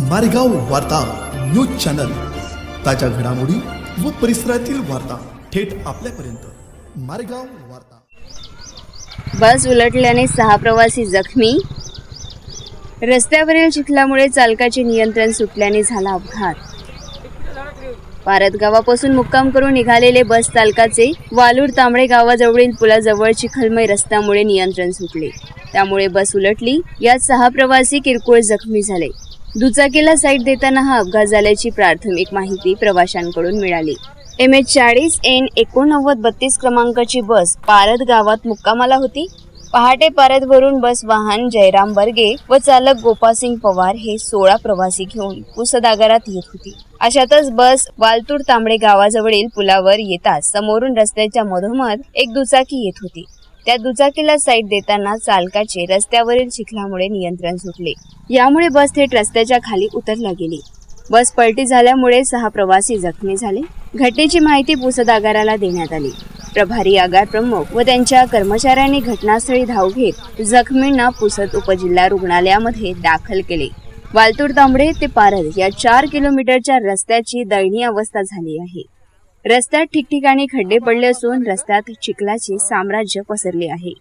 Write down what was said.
मारेगाव वार्ता news channel. ताज्या घडामोडी व परिसरातील वार्ता थेट आपल्यापर्यंत. मारेगाव वार्ता. बस उलटल्याने सहा प्रवासी जखमी. रस्त्यावरील चिखलामुळे चालकाचे नियंत्रण सुटल्याने झाला अपघात. पारत गावापासून मुक्काम करून निघालेले बस चालकाचे वालूर तांबडे गावाजवळील पुलाजवळ चिखलमय रस्त्यामुळे नियंत्रण सुटले. त्यामुळे बस उलटली. यात सहा प्रवासी किरकोळ जखमी झाले. दुचाकीला साईट देताना हा अपघात झाल्याची प्राथमिक माहिती प्रवाशांकडून मिळाली. एम एच चाळीस एन एकोणनव्वद बत्तीस क्रमांकाची बस पारद गावात मुक्कामाला होती. पहाटे पारदवरून बस वाहन जयराम बर्गे व चालक गोपासिंग पवार हे सोळा प्रवासी घेऊन पुसदागारात येत होती. अशातच बस वालतूर तांबडे गावाजवळील पुलावर येताच समोरून रस्त्याच्या मधोमध एक दुचाकी येत होती. त्या दुचाकीला साईड देताना चालकाचे रस्त्यावरील चिखलामुळे नियंत्रण सुटले. यामुळे बस थेट रस्त्याच्या खाली उतरला गेली. बस पलटी झाल्यामुळे सहा प्रवासी जखमी झाले. घटनेची माहिती पुसद आगाराला देण्यात आली. प्रभारी आगार प्रमुख व त्यांच्या कर्मचाऱ्यांनी घटनास्थळी धाव घेत जखमींना पुसद उपजिल्हा रुग्णालयामध्ये दाखल केले. वालतूर तांबडे ते पारद या चार किलोमीटरच्या रस्त्याची दयनीय अवस्था झाली आहे. रस्त्यात ठिकठिकाणी खड्डे पडले असून रस्त्यात चिखलाचे साम्राज्य पसरले आहे.